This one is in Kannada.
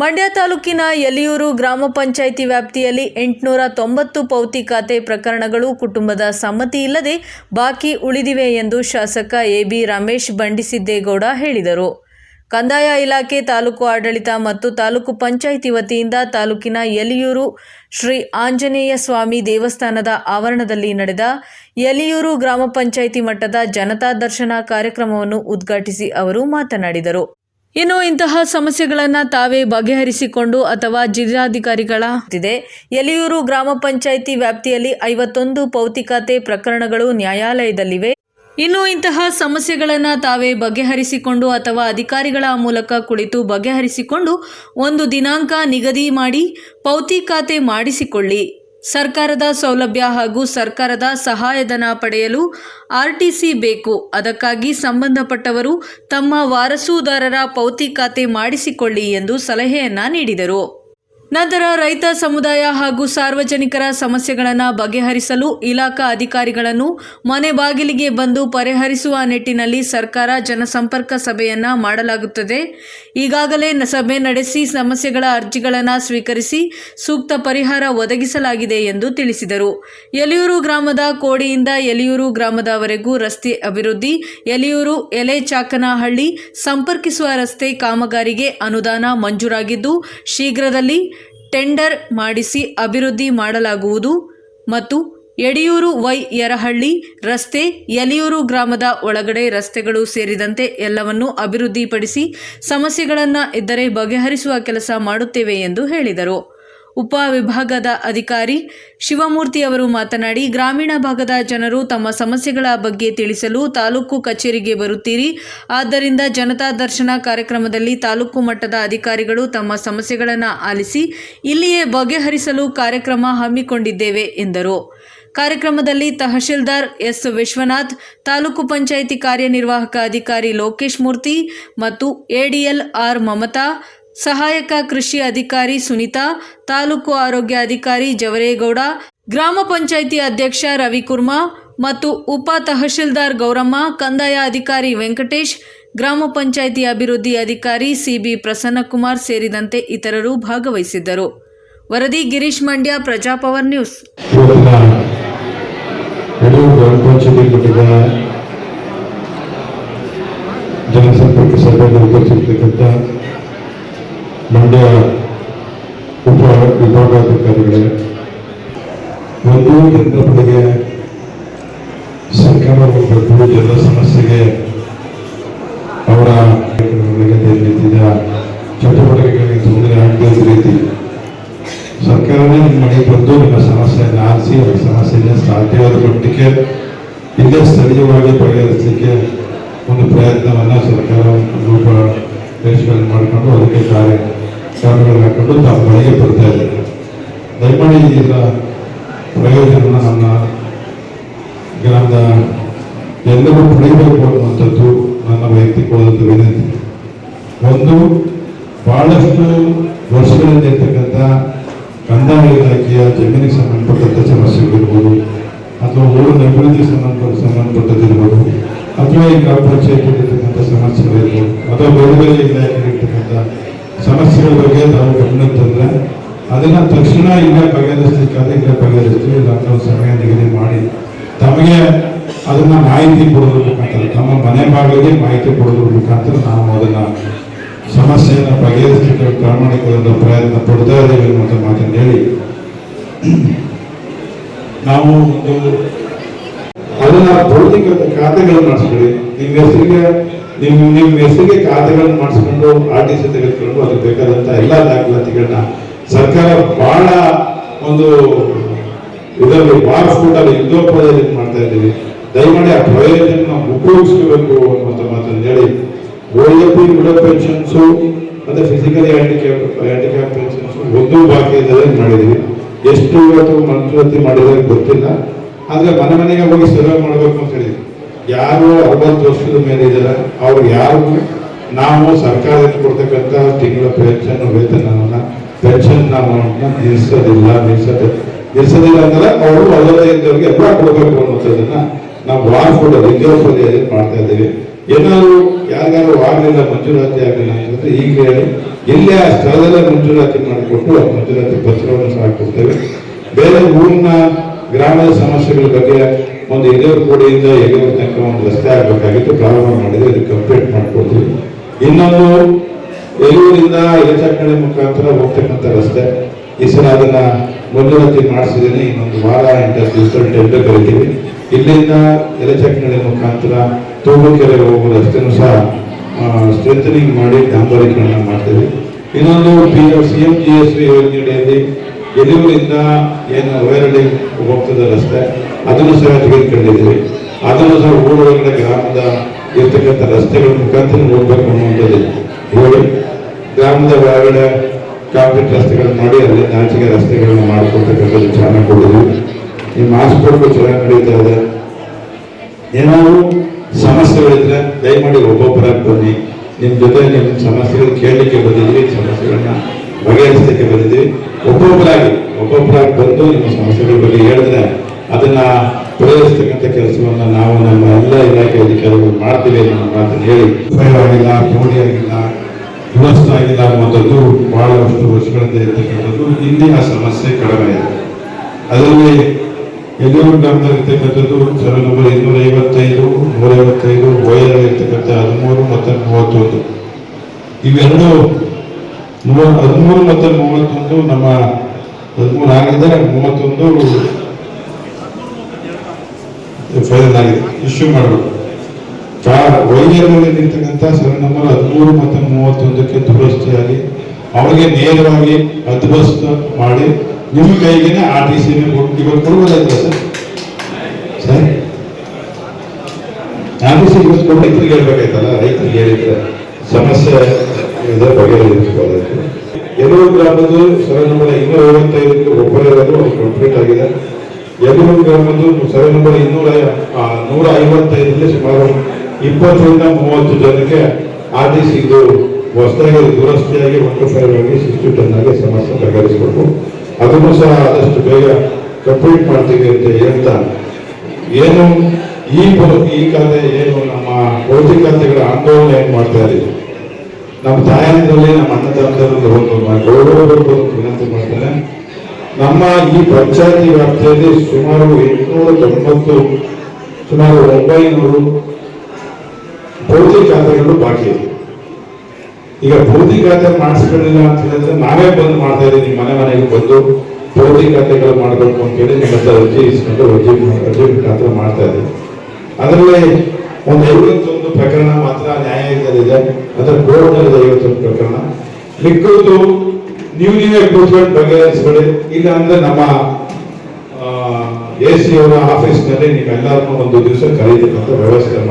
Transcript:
ಮಂಡ್ಯ ತಾಲೂಕಿನ ಯಲಿಯೂರು ಗ್ರಾಮ ಪಂಚಾಯಿತಿ ವ್ಯಾಪ್ತಿಯಲ್ಲಿ ಎಂಟುನೂರ ತೊಂಬತ್ತು ಪೌತಿ ಖಾತೆ ಪ್ರಕರಣಗಳು ಕುಟುಂಬದ ಸಮ್ಮತಿ ಇಲ್ಲದೆ ಬಾಕಿ ಉಳಿದಿವೆ ಎಂದು ಶಾಸಕ ಎಬಿ ರಮೇಶ್ ಬಂಡಿಸಿದ್ದೇಗೌಡ ಹೇಳಿದರು. ಕಂದಾಯ ಇಲಾಖೆ ತಾಲೂಕು ಆಡಳಿತ ಮತ್ತು ತಾಲೂಕು ಪಂಚಾಯಿತಿ ವತಿಯಿಂದ ತಾಲೂಕಿನ ಯಲಿಯೂರು ಶ್ರೀ ಆಂಜನೇಯ ಸ್ವಾಮಿ ದೇವಸ್ಥಾನದ ಆವರಣದಲ್ಲಿ ನಡೆದ ಯಲಿಯೂರು ಗ್ರಾಮ ಪಂಚಾಯಿತಿ ಮಟ್ಟದ ಜನತಾ ದರ್ಶನ ಕಾರ್ಯಕ್ರಮವನ್ನು ಉದ್ಘಾಟಿಸಿ ಅವರು ಮಾತನಾಡಿದರು. ಇನ್ನು ಇಂತಹ ಸಮಸ್ಯೆಗಳನ್ನು ತಾವೇ ಬಗೆಹರಿಸಿಕೊಂಡು ಅಥವಾ ಜಿಲ್ಲಾಧಿಕಾರಿಗಳ ಇದೆ. ಯಲಿಯೂರು ಗ್ರಾಮ ಪಂಚಾಯಿತಿ ವ್ಯಾಪ್ತಿಯಲ್ಲಿ ಐವತ್ತೊಂದು ಪೌತಿಕತೆ ಪ್ರಕರಣಗಳು ನ್ಯಾಯಾಲಯದಲ್ಲಿವೆ. ಇನ್ನು ಇಂತಹ ಸಮಸ್ಯೆಗಳನ್ನು ತಾವೇ ಬಗೆಹರಿಸಿಕೊಂಡು ಅಥವಾ ಅಧಿಕಾರಿಗಳ ಮೂಲಕ ಕುಳಿತು ಬಗೆಹರಿಸಿಕೊಂಡು ಒಂದು ದಿನಾಂಕ ನಿಗದಿ ಮಾಡಿ ಪೌತಿ ಖಾತೆ ಮಾಡಿಸಿಕೊಳ್ಳಿ. ಸರ್ಕಾರದ ಸೌಲಭ್ಯ ಹಾಗೂ ಸರ್ಕಾರದ ಸಹಾಯಧನ ಪಡೆಯಲು ಆರ್ಟಿಸಿ ಬೇಕು. ಅದಕ್ಕಾಗಿ ಸಂಬಂಧಪಟ್ಟವರು ತಮ್ಮ ವಾರಸುದಾರರ ಪೌತಿ ಖಾತೆ ಮಾಡಿಸಿಕೊಳ್ಳಿ ಎಂದು ಸಲಹೆಯನ್ನ ನೀಡಿದರು. ನಂತರ ರೈತ ಸಮುದಾಯ ಹಾಗೂ ಸಾರ್ವಜನಿಕರ ಸಮಸ್ಯೆಗಳನ್ನು ಬಗೆಹರಿಸಲು ಇಲಾಖಾ ಅಧಿಕಾರಿಗಳನ್ನು ಮನೆ ಬಾಗಿಲಿಗೆ ಬಂದು ಪರಿಹರಿಸುವ ನಿಟ್ಟಿನಲ್ಲಿ ಸರ್ಕಾರ ಜನಸಂಪರ್ಕ ಸಭೆಯನ್ನು ಮಾಡಲಾಗುತ್ತದೆ. ಈಗಾಗಲೇ ಸಭೆ ನಡೆಸಿ ಸಮಸ್ಯೆಗಳ ಅರ್ಜಿಗಳನ್ನು ಸ್ವೀಕರಿಸಿ ಸೂಕ್ತ ಪರಿಹಾರ ಒದಗಿಸಲಾಗಿದೆ ಎಂದು ತಿಳಿಸಿದರು. ಯಲಿಯೂರು ಗ್ರಾಮದ ಕೋಡಿಯಿಂದ ಯಲಿಯೂರು ಗ್ರಾಮದವರೆಗೂ ರಸ್ತೆ ಅಭಿವೃದ್ಧಿ ಯಲಿಯೂರು ಎಲೆ ಚಾಕನಹಳ್ಳಿ ಸಂಪರ್ಕಿಸುವ ರಸ್ತೆ ಕಾಮಗಾರಿಗೆ ಅನುದಾನ ಮಂಜೂರಾಗಿದ್ದು, ಶೀಘ್ರದಲ್ಲಿ ಟೆಂಡರ್ ಮಾಡಿಸಿ ಅಭಿವೃದ್ಧಿ ಮಾಡಲಾಗುವುದು ಮತ್ತು ಯಡಿಯೂರು ವೈ ಯರಹಳ್ಳಿ ರಸ್ತೆ, ಯಲಿಯೂರು ಗ್ರಾಮದ ಒಳಗಡೆ ರಸ್ತೆಗಳು ಸೇರಿದಂತೆ ಎಲ್ಲವನ್ನೂ ಅಭಿವೃದ್ಧಿಪಡಿಸಿ ಸಮಸ್ಯೆಗಳನ್ನು ಇದ್ದರೆ ಬಗೆಹರಿಸುವ ಕೆಲಸ ಮಾಡುತ್ತೇವೆ ಎಂದು ಹೇಳಿದರು. ಉಪ ವಿಭಾಗದ ಅಧಿಕಾರಿ ಶಿವಮೂರ್ತಿ ಅವರು ಮಾತನಾಡಿ, ಗ್ರಾಮೀಣ ಭಾಗದ ಜನರು ತಮ್ಮ ಸಮಸ್ಯೆಗಳ ಬಗ್ಗೆ ತಿಳಿಸಲು ತಾಲೂಕು ಕಚೇರಿಗೆ ಬರುತ್ತೀರಿ. ಆದ್ದರಿಂದ ಜನತಾ ದರ್ಶನ ಕಾರ್ಯಕ್ರಮದಲ್ಲಿ ತಾಲೂಕು ಮಟ್ಟದ ಅಧಿಕಾರಿಗಳು ತಮ್ಮ ಸಮಸ್ಯೆಗಳನ್ನು ಆಲಿಸಿ, ಇಲ್ಲಿಯೇ ಬಗೆಹರಿಸಲು ಕಾರ್ಯಕ್ರಮ ಹಮ್ಮಿಕೊಂಡಿದ್ದೇವೆ, ಎಂದರು. ಕಾರ್ಯಕ್ರಮದಲ್ಲಿ ತಹಶೀಲ್ದಾರ್ ಎಸ್. ವಿಶ್ವನಾಥ್, ತಾಲೂಕು ಪಂಚಾಯಿತಿ ಕಾರ್ಯನಿರ್ವಾಹಕ ಅಧಿಕಾರಿ ಲೋಕೇಶ್ ಮೂರ್ತಿ ಮತ್ತು ಎಡಿಎಲ್ ಆರ್ ಮಮತಾ ಸಹಾಯಕ ಕೃಷಿ ಅಧಿಕಾರಿ ಸುನಿತಾ, ತಾಲೂಕು ಆರೋಗ್ಯ ಅಧಿಕಾರಿ ಜವರೇಗೌಡ, ಗ್ರಾಮ ಪಂಚಾಯಿತಿ ಅಧ್ಯಕ್ಷ ರವಿಕುರ್ಮಾ ಮತ್ತು ಉಪ ತಹಶೀಲ್ದಾರ್ ಗೌರಮ್ಮ, ಕಂದಾಯ ಅಧಿಕಾರಿ ವೆಂಕಟೇಶ್, ಗ್ರಾಮ ಪಂಚಾಯಿತಿ ಅಭಿವೃದ್ಧಿ ಅಧಿಕಾರಿ ಸಿಬಿ ಪ್ರಸನ್ನಕುಮಾರ್ ಸೇರಿದಂತೆ ಇತರರು ಭಾಗವಹಿಸಿದ್ದರು. ವರದಿ ಗಿರೀಶ್ ಮಂಡ್ಯ ಪ್ರಜಾಪವರ್ ನ್ಯೂಸ್. ಮಂಡ್ಯ ಉಪ ವಿಭಾಗಾಧಿಕಾರಿಗಳೇ, ಒಂದು ಜನರಿಗೆ ಸರ್ಕಾರ ಹೋಗಬೇಕು ಜನರ ಸಮಸ್ಯೆಗೆ ಅವರ ನಿಂತಿದ್ದ ಚಟುವಟಿಕೆಗಳಿಗೆ ತೊಂದರೆ ಆಗದೇ ರೀತಿ. ಸರ್ಕಾರನೇ ನಿಮ್ಮ ಮನೆಗೆ ಬಂದು ನಿಮ್ಮ ಸಮಸ್ಯೆಯನ್ನು ಆರಿಸಿ, ಅವರ ಸಮಸ್ಯೆಯನ್ನು ಸಾಧ್ಯವಾದ ಮಟ್ಟಿಗೆ ಇಲ್ಲೇ ಸ್ಥಳೀಯವಾಗಿ ಬಗೆಹರಿಸಲಿಕ್ಕೆ ಒಂದು ಪ್ರಯತ್ನವನ್ನು ಸರ್ಕಾರ ರೂಪ ದೇಶಗಳನ್ನು ಮಾಡಿಕೊಂಡು ಅದಕ್ಕೆ ಕಾರ್ಯ ಕಾರ್ಯಗಳು ಹಾಕೊಂಡು ತಾವು ಮನೆಗೆ ಬರ್ತಾ ಇದ್ದಾರೆ ದಯಮಾಡಿ ಇದರ ಪ್ರಯೋಜನ ನಮ್ಮ ಗ್ರಾಮದ ಎಲ್ಲರೂ ಪಡೆಯಬೇಕು ಅನ್ನುವಂಥದ್ದು ನನ್ನ ವೈಯಕ್ತಿಕವಾದಂಥ ವಿನಂತಿ. ಒಂದು, ಬಹಳಷ್ಟು ವರ್ಷಗಳಿಂದ ಇರ್ತಕ್ಕಂಥ ಕಂದಾಯ ಇಲಾಖೆಯ ಜಮೀನಿಗೆ ಸಂಬಂಧಪಟ್ಟಂಥ ಸಮಸ್ಯೆಗಳಿರ್ಬೋದು, ಅಥವಾ ಊರಿನ ಅಭಿವೃದ್ಧಿ ಸಂಬಂಧ ಸಂಬಂಧಪಟ್ಟದಿರ್ಬೋದು ಅಥವಾ ಈ ಗ್ರಾಮ ಪಂಚಾಯತಿ ಇರ್ತಕ್ಕಂಥ ಸಮಸ್ಯೆಗಳಿರ್ಬೋದು, ಅಥವಾ ಬೇರೆ ಬೇರೆ ಇಲಾಖೆಗಳಿರ್ತಕ್ಕಂಥ ಸಮಸ್ಯೆಗಳ ಬಗ್ಗೆ ನಾವು ಗಮನ ತಂದ್ರೆ ಅದನ್ನ ತಕ್ಷಣ ಇಲ್ಲೇ ಬಗೆಹರಿಸಲಿಕ್ಕಾದ್ರೆ ಇಲ್ಲೇ ಬಗೆಹರಿಸ್ತೀವಿ ಇಲ್ಲ ಸಮಯ ನಿಗದಿ ಮಾಡಿ ತಮಗೆ ಅದನ್ನ ಮಾಹಿತಿ ಕೊಡೋದ್ರ ಮುಖಾಂತರ, ತಮ್ಮ ಮನೆ ಬಾಗಿಲಿಗೆ ಮಾಹಿತಿ ಕೊಡೋದ್ರ ಮುಖಾಂತರ ನಾವು ಅದನ್ನ ಸಮಸ್ಯೆಯನ್ನು ಬಗೆಹರಿಸಲಿಕ್ಕೆ ಪ್ರಾಮಾಣಿಕವಾದ ಪ್ರಯತ್ನ ಪಡ್ತಾ ಇದ್ದೇವೆ ಅನ್ನುವಂಥ ಮಾತನ್ನು ಹೇಳಿ. ನಾವು ಒಂದು ಅದನ್ನು ಭೌತಿಕ ಖಾತೆಗಳನ್ನು ನಡೆಸ್ಕೊಳ್ಳಿ ನಿಮ್ಮ ಹೆಸರಿಗೆ ನಿಮ್ಮ ನಿಮ್ಮ ಹೆಸರಿಗೆ ಖಾತೆಗಳನ್ನು ಮಾಡಿಸ್ಕೊಂಡು ಆರ್ ಟಿ ಸಿ ತೆಗೆದುಕೊಂಡು ಅದಕ್ಕೆ ಬೇಕಾದಂತ ಎಲ್ಲ ದಾಖಲಾತಿಗಳನ್ನ ಸರ್ಕಾರ ಬಹಳ ಒಂದು ಇದರಲ್ಲಿ ವಾರಸ್ಫೋಟಲ್ಲಿ ಯುದ್ಧೋಪಾಯದಲ್ಲಿ ಇದ್ ಮಾಡ್ತಾ ಇದ್ದೀವಿ. ದಯಮಾಡಿ ಆ ಪ್ರಯೋಜನ ಉಪಯೋಗಿಸ್ಕೋಬೇಕು ಅನ್ನುವಂಥ ಮಾತನ್ನು ಹೇಳಿ. ಓಎಪಿ ಬುಡ ಪೆನ್ಷನ್ಸು ಮತ್ತೆ ಫಿಸಿಕಲಿ ಹ್ಯಾಂಡಿಕ್ಯಾಪ್ ಹ್ಯಾಂಡಿಕ್ಯಾಪ್ ಪೆನ್ಷನ್ಸ್ ಒಂದು ಬಾಕಿ ಇದ್ದಾರೆ ಮಾಡಿದ್ದೀವಿ. ಎಷ್ಟು ಇವತ್ತು ಮಂಜೂರಾತಿ ಮಾಡಿದ್ರೆ ಗೊತ್ತಿಲ್ಲ. ಆದರೆ ಮನೆ ಮನೆಗೆ ಹೋಗಿ ಸರ್ವೆ ಮಾಡಬೇಕು ಅಂತ ಹೇಳಿದ್ವಿ ಯಾರು ಅರವತ್ತು ವರ್ಷದ ಮೇಲೆ ಇದ್ದಾರೆ, ಅವ್ರು ಯಾರು? ನಾವು ಸರ್ಕಾರದಿಂದ ಕೊಡ್ತಕ್ಕಂಥ ತಿಂಗಳ ಪೆನ್ಷನ್ ವೇತನವನ್ನ ಪೆನ್ಷನ್ ನಾವು ನಿಲ್ಲಿಸೋದಿಲ್ಲ ನಿಲ್ಲಿಸೋದು ನಿಲ್ಲಿಸೋದಿಲ್ಲ ಅಂದ್ರೆ ಅವರು ಇದ್ದವ್ರಿಗೆ ಎಲ್ಲ ಕೊಡಬೇಕು ಅನ್ನೋದನ್ನ ನಾವು ವಾರ್ ಕೂಡ ಲಿಂಗೋಪದಿಯಲ್ಲಿ ಮಾಡ್ತಾ ಇದ್ದೀವಿ. ಏನಾದ್ರು ಯಾರಿಗಾರು ಆಗಲಿಲ್ಲ ಮಂಜೂರಾತಿ ಆಗಲಿಲ್ಲ ಅಂತಂದ್ರೆ ಈಗ ಇಲ್ಲಿ ಆ ಸ್ಥಳದಲ್ಲೇ ಮಂಜೂರಾತಿ ಮಾಡಿಕೊಟ್ಟು ಮಂಜೂರಾತಿ ಪತ್ರವನ್ನು ಸಹ ಕೊಡ್ತೇವೆ. ಬೇರೆ ಊರಿನ ಗ್ರಾಮದ ಸಮಸ್ಯೆಗಳ ಬಗ್ಗೆ ಒಂದು ಎಲೆಯೂರು ಕೋಡಿಯಿಂದ ಎಲೆಯೂರು ತನಕ ಒಂದು ರಸ್ತೆ ಆಗಬೇಕಾಗಿತ್ತು. ಪ್ರಾರಂಭ ಮಾಡಿದ್ರೆ ಇದು ಕಂಪ್ಲೀಟ್ ಮಾಡ್ಕೊಡ್ತೀವಿ. ಇನ್ನೊಂದು ಎಲ್ಲೂರಿಂದ ಎಲೆಚಾಕಳಿ ಮುಖಾಂತರ ಹೋಗ್ತಕ್ಕಂಥ ರಸ್ತೆ. ಈ ಸಲ ಅದನ್ನ ಮಂಜೂರಾತಿ ಮಾಡಿಸಿದ್ದೀನಿ. ಇನ್ನೊಂದು ವಾರ ಎಂಟು ದಿವಸ ಟೆಂಡರ್ ಕರಿತೀವಿ. ಇಲ್ಲಿಂದ ಎಲೆಚಕ್ಕಳೆ ಮುಖಾಂತರ ತೂಗುಕೆರೆ ಹೋಗುವ ರಸ್ತೆನೂ ಸಹ ಸ್ಟ್ರೆಂಥನಿಂಗ್ ಮಾಡಿ ಡಾಂಬರೀಕರಣ ಮಾಡ್ತೀವಿ. ಇನ್ನೊಂದು P C M G S V ಯೋಜನೆಯಲ್ಲಿ ಎಲಿಯೂರಿಂದ ಏನು ವೈರಳ್ಳಿ ಹೋಗ್ತದೆ ರಸ್ತೆ. ಅದನ್ನು ಸಹ ತೆಗೆದುಕೊಂಡಿದ್ದೀವಿ. ಅದನ್ನು ಸಹ ಊರೊಳಗಡೆ ಗ್ರಾಮದ ಇರ್ತಕ್ಕಂಥ ರಸ್ತೆಗಳ ಮುಖಾಂತರ ನೋಡ್ಬೇಕು ಅನ್ನುವಂಥದ್ದು ಹೇಳಿ. ಗ್ರಾಮದ ಒಳಗಡೆ ಕಾಂಕ್ರೀಟ್ ರಸ್ತೆಗಳನ್ನು ಮಾಡಿ ಅಲ್ಲಿ ನಾಚಿಕೆ ರಸ್ತೆಗಳನ್ನು ಮಾಡಿಕೊಡ್ತಕ್ಕಂಥದ್ದು ಚೆನ್ನಾಗಿ ಕೊಡೋದು. ಈ ಮಾಸ್ಕೋರ್ಗು ಚೆನ್ನಾಗಿ ನಡೀತಾ ಇದೆ. ಏನಾದರೂ ಸಮಸ್ಯೆಗಳಿದ್ರೆ ದಯಮಾಡಿ ಒಬ್ಬೊಬ್ಬರಾಗಿ ಬನ್ನಿ. ನಿಮ್ಮ ಜೊತೆ ನಿಮ್ಮ ಸಮಸ್ಯೆಗಳು ಕೇಳಲಿಕ್ಕೆ ಬಂದಿದ್ವಿ ಸಮಸ್ಯೆಗಳನ್ನ ಬಗೆಹರಿಸಲಿಕ್ಕೆ ಬಂದಿದ್ವಿ ಒಬ್ಬೊಬ್ಬರಾಗಿ ಒಬ್ಬೊಬ್ಬರಾಗಿ ಬಂದು ನಿಮ್ಮ ಸಮಸ್ಯೆಗಳ ಬಗ್ಗೆ ಹೇಳಿದ್ರೆ ಅದನ್ನ ಪರಿಹರಿಸ್ತಕ್ಕಂಥ ಕೆಲಸವನ್ನ ನಾವು ನಮ್ಮ ಎಲ್ಲ ಇಲಾಖೆ ಅಧಿಕಾರಿಗಳು ಮಾಡ್ತೀವಿ ಅನ್ನೋ ಮಾತನ್ನು ಹೇಳಿ. ಉಪಯೋಗವಾಗಿಲ್ಲ ಮೋಡಿ ಆಗಿಲ್ಲ ದುರಸ್ತ ಆಗಿಲ್ಲ ಅನ್ನುವಂಥದ್ದು ಬಹಳಷ್ಟು ವರ್ಷಗಳಿಂದ ಇರ್ತಕ್ಕಂಥದ್ದು ಆ ಸಮಸ್ಯೆ ಕಡಿಮೆ. ಇದೆ ಅದರಲ್ಲಿ ಯಡಿಯೂರು ಗ್ರಾಮದಲ್ಲಿರ್ತಕ್ಕಂಥದ್ದು ಸರ್ವೆ ನಂಬರ್ ಇನ್ನೂರ ಐವತ್ತೈದು ನೂರ ಐವತ್ತೈದು ವೈರ್ ಇರ್ತಕ್ಕಂಥ ಹದಿಮೂರು ಮತ್ತು ಮೂವತ್ತೊಂದು. ಇವೆರಡು ಮೂವ ಹದಿಮೂರು ಮತ್ತು ಮೂವತ್ತೊಂದು ನಮ್ಮ ಹದಿಮೂರು ಆಗಿದ್ದರೆ ಮೂವತ್ತೊಂದು ಫೈನಲ್ ಆಗಿದೆ ಇಶ್ಯೂ ಮಾಡಬೇಕು. ವೈದ್ಯರಲ್ಲಿ ನಿಂತಕ್ಕಂಥ ಸರ್ ನಂಬರ್ ಹದಿಮೂರು ಮತ್ತು ಮೂವತ್ತೊಂದಕ್ಕೆ ದುರಸ್ತಿಯಾಗಿ ಅವರಿಗೆ ನೇರವಾಗಿ ಅದ್ಭಸ್ತ ಮಾಡಿ ನಿಮ್ಮ ಕೈಗೇನೆ R T C ಕೊಡ್ಬೋದಾಯ್ತು sir. Sir R T C ಇವತ್ತು ಕೊಟ್ಟು ರೈತರಿಗೆ ಹೇಳ್ಬೇಕಾಯ್ತಲ್ಲ? ರೈತರಿಗೆ ಹೇಳಿದ್ರೆ ಸಮಸ್ಯೆ ಇದೆ ಬಗೆಹರಿಸಿಕೊಳ್ಳಬೇಕು ಎರಡು ಗ್ರಾಮದ ಸರ್ ನಂಬರ್ ಇನ್ನೂರ ಐವತ್ತೈದಕ್ಕೆ ಒಬ್ಬರೇ ಕಂಪ್ಲೀಟ್ ಆಗಿದೆ. ಎಲ್ಲೂರು ಗ್ರಾಮದ್ದು ನಂಬರ್ ಇನ್ನೂರ ನೂರ ಐವತ್ತೈದರಲ್ಲಿ ಸುಮಾರು ಇಪ್ಪತ್ತರಿಂದ ಮೂವತ್ತು ಜನಕ್ಕೆ ಆರ್ ಟಿ ಸಿದು ಹೊಸದಾಗಿ ದುರಸ್ತಿಯಾಗಿ ಆಗಿ ಸಿಕ್ಸ್ಟಿ ಟನ್ ಆಗಿ ಸಮಸ್ಯೆ ಬಗೆಹರಿಸಬೇಕು ಅದನ್ನು ಸಹ ಆದಷ್ಟು ಬೇಗ ಕಂಪ್ಲೀಟ್ ಮಾಡ್ತೀವಿ ಅಂತ ಹೇಳ್ತಾ ಏನು ಈ ಈ ಖಾತೆ ಏನು ನಮ್ಮ ಭೌತಿಕ ಖಾತೆಗಳ ಆಂದೋಲನ ಏನು ಮಾಡ್ತಾ ಇದ್ದೀವಿ ನಮ್ಮ ತಾಯಂದ್ರಲ್ಲಿ ನಮ್ಮ ಅಣ್ಣತಮ್ಮದಲ್ಲಿ ಒಂದು ಮ- ಗೌರವಬೇಕು ಅಂತ ವಿನಂತಿ ಮಾಡ್ತೇನೆ. ನಮ್ಮ ಈ ಪಂಚಾಯತಿ ವ್ಯಾಪ್ತಿಯಲ್ಲಿ ಸುಮಾರು ಎಂಟುನೂರ ತೊಂಬತ್ತು, ಸುಮಾರು ಒಂಬೈನೂರು ಭೌತಿಕ ಖಾತೆಗಳು ಬಾಕಿ ಇದೆ. ಈಗ ಭೌತಿಕ ಖಾತೆ ಮಾಡಿಸ್ಕೊಳ್ಳಿಲ್ಲ ಅಂತ ಹೇಳಿದ್ರೆ ನಾವೇ ಬಂದು ಮಾಡ್ತಾ ಇದ್ದೀವಿ, ನಿಮ್ಮ ಮನೆ ಮನೆಗೆ ಬಂದು ಭೌತಿಕ ಖಾತೆಗಳು ಮಾಡಬೇಕು ಅಂತ ಹೇಳಿ ನಿಮ್ಮ ಹತ್ರ ಅರ್ಜಿ ಇಸ್ಕೊಂಡು ಅರ್ಜಿ ಅರ್ಜಿ ಖಾತೆ ಮಾಡ್ತಾ ಇದ್ದೀವಿ. ಅದರಲ್ಲಿ ಒಂದು ಐವತ್ತೊಂದು ಪ್ರಕರಣ ಮಾತ್ರ ನ್ಯಾಯಾಲಯದಲ್ಲಿದೆ. ಅದರ ಕೋರ್ಟ್ನಲ್ಲಿದೆ ಐವತ್ತೊಂದು ಪ್ರಕರಣ. ಮಿಕ್ಕದ್ದು ನೀವು ನೀವೇ ಕೂತ್ಕೊಂಡು ಬಗೆಹರಿಸ್ಬೇಡಿ ಇಲ್ಲ ಅಂದ್ರೆ ನಮ್ಮ ಎ ಸಿ ಅವರ ಆಫೀಸ್ನಲ್ಲಿ ನೀವೆಲ್ಲರನ್ನೂ ಒಂದು ದಿವಸ ಕರೀತಕ್ಕಂಥ ವ್ಯವಸ್ಥೆ